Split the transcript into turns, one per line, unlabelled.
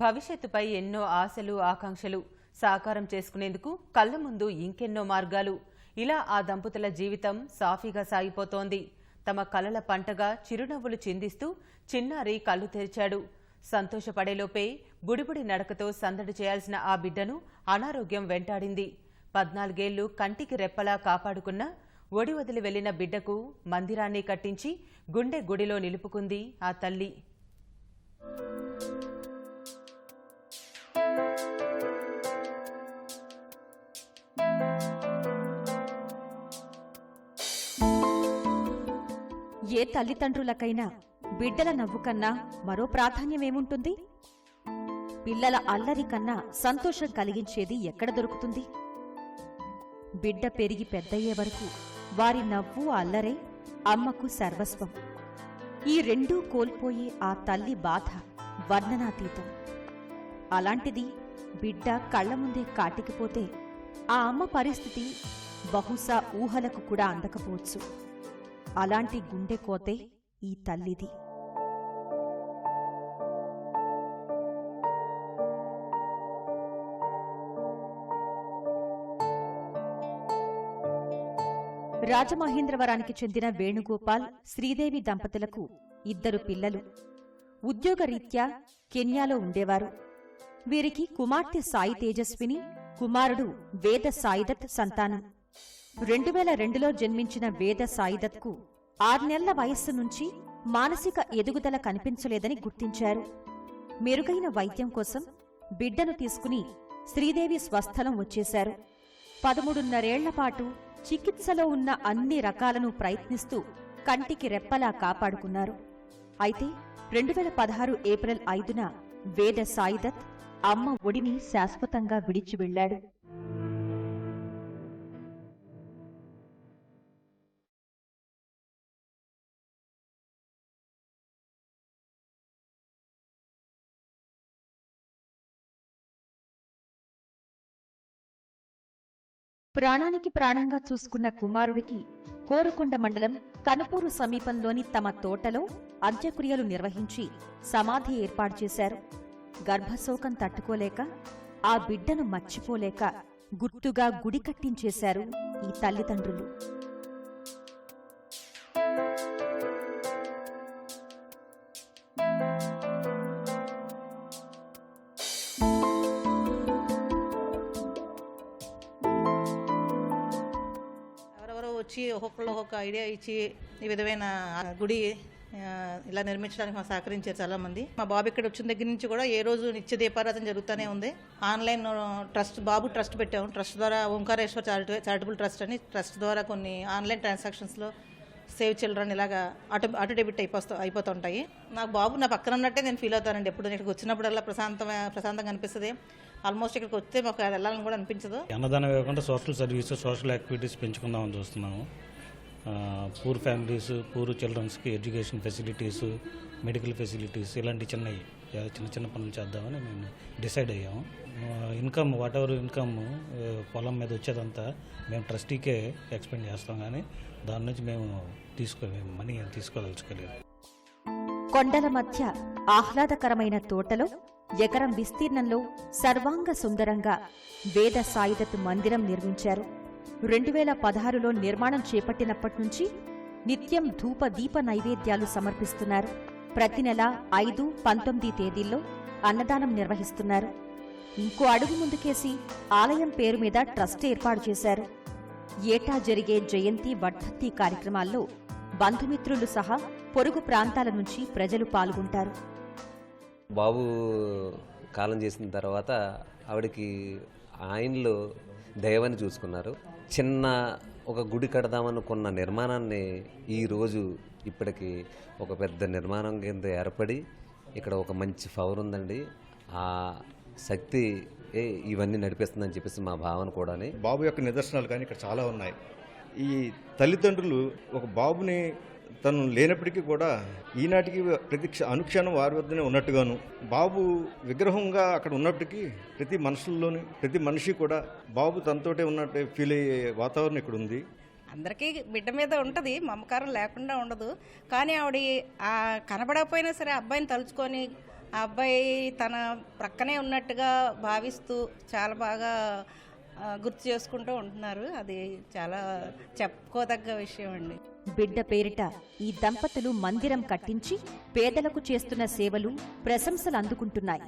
భవిష్యత్తుపై ఎన్నో ఆశలు ఆకాంక్షలు సాకారం చేసుకునేందుకు కళ్ళ ముందు ఇంకెన్నో మార్గాలు. ఇలా ఆ దంపతుల జీవితం సాఫీగా సాగిపోతోంది. తమ కలల పంటగా చిరునవ్వులు చిందిస్తూ చిన్నారి కళ్ళు తెరిచాడు. సంతోషపడేలోపే బుడిబుడి నడకతో సందడి చేయాల్సిన ఆ బిడ్డను అనారోగ్యం వెంటాడింది. పద్నాలుగేళ్ళు కంటికి రెప్పలా కాపాడుకున్న ఒడి వదిలి వెళ్ళిన బిడ్డకు మందిరాన్ని కట్టించి గుండె గుడిలో నిలుపుకుంది ఆ తల్లి.
ఏ తల్లిదండ్రులకైనా బిడ్డల నవ్వు కన్నా మరో ప్రాధాన్యమేముంటుంది పిల్లల అల్లరి కన్నా సంతోషం కలిగించేది ఎక్కడ దొరుకుతుంది? బిడ్డ పెరిగి పెద్దయ్యే వరకు వారి నవ్వు అల్లరే అమ్మకు సర్వస్వం. ఈ రెండూ కోల్పోయే ఆ తల్లి బాధ వర్ణనాతీతం. అలాంటిది బిడ్డ కళ్ళ ముందే కాటికిపోతే ఆ అమ్మ పరిస్థితి బహుశా ఊహలకు కూడా అందకపోవచ్చు. అలాంటి గుండె కోతే ఈ తల్లిది. రాజమహేంద్రవరానికి చెందిన వేణుగోపాల్ శ్రీదేవి దంపతులకు ఇద్దరు పిల్లలు. ఉద్యోగరీత్యా కెన్యాలో ఉండేవారు. వీరికి కుమార్తె సాయి తేజస్విని కుమారుడు వేద సాయిదత్ సంతానం. రెండు వేల రెండులో జన్మించిన వేద సాయిదత్కు ఆర్నెళ్ళ వయస్సు నుంచి మానసిక ఎదుగుదల కనిపించలేదని గుర్తించారు. మెరుగైన వైద్యం కోసం బిడ్డను తీసుకుని శ్రీదేవి స్వస్థలం వచ్చేశారు. పదమూడున్నరేళ్ళపాటు చికిత్సలో ఉన్న అన్ని రకాలను ప్రయత్నిస్తూ కంటికి రెప్పలా కాపాడుకున్నారు. అయితే రెండు వేల పదహారు ఏప్రిల్ ఐదున వేద సాయిదత్ అమ్మ ఒడిని శాశ్వతంగా విడిచి వెళ్ళాడు ప్రాణానికి ప్రాణంగా చూసుకున్న కుమారుడికి కోరుకొండ మండలం కనుపూరు సమీపంలోని తమ తోటలో అంత్యక్రియలు నిర్వహించి సమాధి ఏర్పాటు చేశారు. గర్భశోకం తట్టుకోలేక ఆ బిడ్డను మర్చిపోలేక గుర్తుగా గుడి కట్టించేశారు ఈ తల్లిదండ్రులు.
వచ్చి ఒక్కొక్కరు ఒక్కొక్క ఐడియా ఇచ్చి ఈ విధమైన గుడి ఇలా నిర్మించడానికి మాకు సహకరించారు చాలా మంది మా బాబు ఇక్కడ వచ్చిన దగ్గర నుంచి కూడా ఏ రోజు నిత్య దీపారాధన జరుగుతూనే ఉంది. ఆన్లైన్ ట్రస్ట్ బాబు ట్రస్ట్ పెట్టాము. ట్రస్ట్ ద్వారా ఓంకారేశ్వర చారిటబుల్ చారిటబుల్ ట్రస్ట్ అని ట్రస్ట్ ద్వారా కొన్ని ఆన్లైన్ ట్రాన్సాక్షన్స్లో సేవ్ చిల్డ్రన్ ఇలాగా ఆటో ఆటో డెబిట్ అయిపోతూ అయిపోతుంటాయి. నాకు బాబు నా పక్కన ఉన్నట్టే నేను ఫీల్ అవుతానండి. ఎప్పుడు నేను ఇక్కడికి వచ్చినప్పుడల్లా ప్రశాంతం ప్రశాంతంగా అనిపిస్తుంది. ఆల్మోస్ట్ ఇక్కడికి వస్తే మాకు వెళ్ళాలని కూడా అనిపించదు.
అన్నదానం ఇవ్వకుండా సోషల్ సర్వీస్ సోషల్ యాక్టివిటీస్ పెంచుకుందామని చూస్తున్నాము. పూర్ ఫ్యామిలీస్ పూర్ చిల్డ్రన్స్కి ఎడ్యుకేషన్ ఫెసిలిటీస్ మెడికల్ ఫెసిలిటీస్ ఇలాంటి చిన్నవి చిన్న చిన్న పనులు చేద్దామని మేము డిసైడ్ అయ్యాము. ఇన్కమ్ వాట్ ఎవర్ ఇన్కమ్ పొలం మీద వచ్చేదంతా మేము ట్రస్టీకే ఎక్స్పెండ్ చేస్తాం కానీ దాని నుంచి మేము తీసుకో మనీ ఏం తీసుకోదలుచుకోలేదు.
కొండల మధ్య ఆహ్లాదకరమైన తోటలో ఎకరం విస్తీర్ణంలో సర్వాంగ సుందరంగా వేద సాయిదత్ మందిరం నిర్మించారు. రెండు వేల పదహారులో నిర్మాణం చేపట్టినప్పటి నుంచి నిత్యం ధూప దీప నైవేద్యాలు సమర్పిస్తున్నారు. ప్రతి నెల ఐదు పంతొమ్మిది తేదీల్లో అన్నదానం నిర్వహిస్తున్నారు. ఇంకో అడుగు ముందుకేసి ఆలయం పేరు మీద ట్రస్ట్ ఏర్పాటు చేశారు. ఏటా జరిగే జయంతి వర్ధంతి కార్యక్రమాల్లో బంధుమిత్రులు సహా పొరుగు ప్రాంతాల నుంచి ప్రజలు పాల్గొంటారు.
బాబు కాలం చేసిన తర్వాత ఆవిడకి ఆయనలో దైవాన్ని చూసుకున్నారు. చిన్న ఒక గుడి కడదామనుకున్న నిర్మాణాన్ని ఈరోజు ఇప్పటికి ఒక పెద్ద నిర్మాణం కింద ఏర్పడి ఇక్కడ ఒక మంచి పవర్ ఉందండి. ఆ శక్తి ఏ ఇవన్నీ నడిపిస్తుందని చెప్పేసి మా భావన కూడాని.
బాబు యొక్క నిదర్శనాలు కానీ ఇక్కడ చాలా ఉన్నాయి. ఈ తల్లిదండ్రులు ఒక బాబుని తను లేనప్పటికీ కూడా ఈనాటికి ప్రతి అనుక్షణం వారి వద్దనే ఉన్నట్టుగాను బాబు విగ్రహంగా అక్కడ ఉన్నప్పటికీ ప్రతి మనుషుల్లోని ప్రతి మనిషి కూడా బాబు తనతోటే ఉన్నట్టు ఫీల్ అయ్యే వాతావరణం ఇక్కడ ఉంది.
అందరికీ బిడ్డ మీద ఉంటుంది మమకారం లేకుండా ఉండదు. కానీ ఆవిడ కనబడకపోయినా సరే అబ్బాయిని తలుచుకొని ఆ అబ్బాయి తన ప్రక్కనే ఉన్నట్టుగా భావిస్తూ చాలా బాగా గుర్తు చేసుకుంటూ ఉంటున్నారు. అది చాలా చెప్పుకోదగ్గ విషయం అండి.
బిడ్డ పేరిట ఈ దంపతులు మందిరం కట్టించి పేదలకు చేస్తున్న సేవలు ప్రశంసలు అందుకుంటున్నాయి.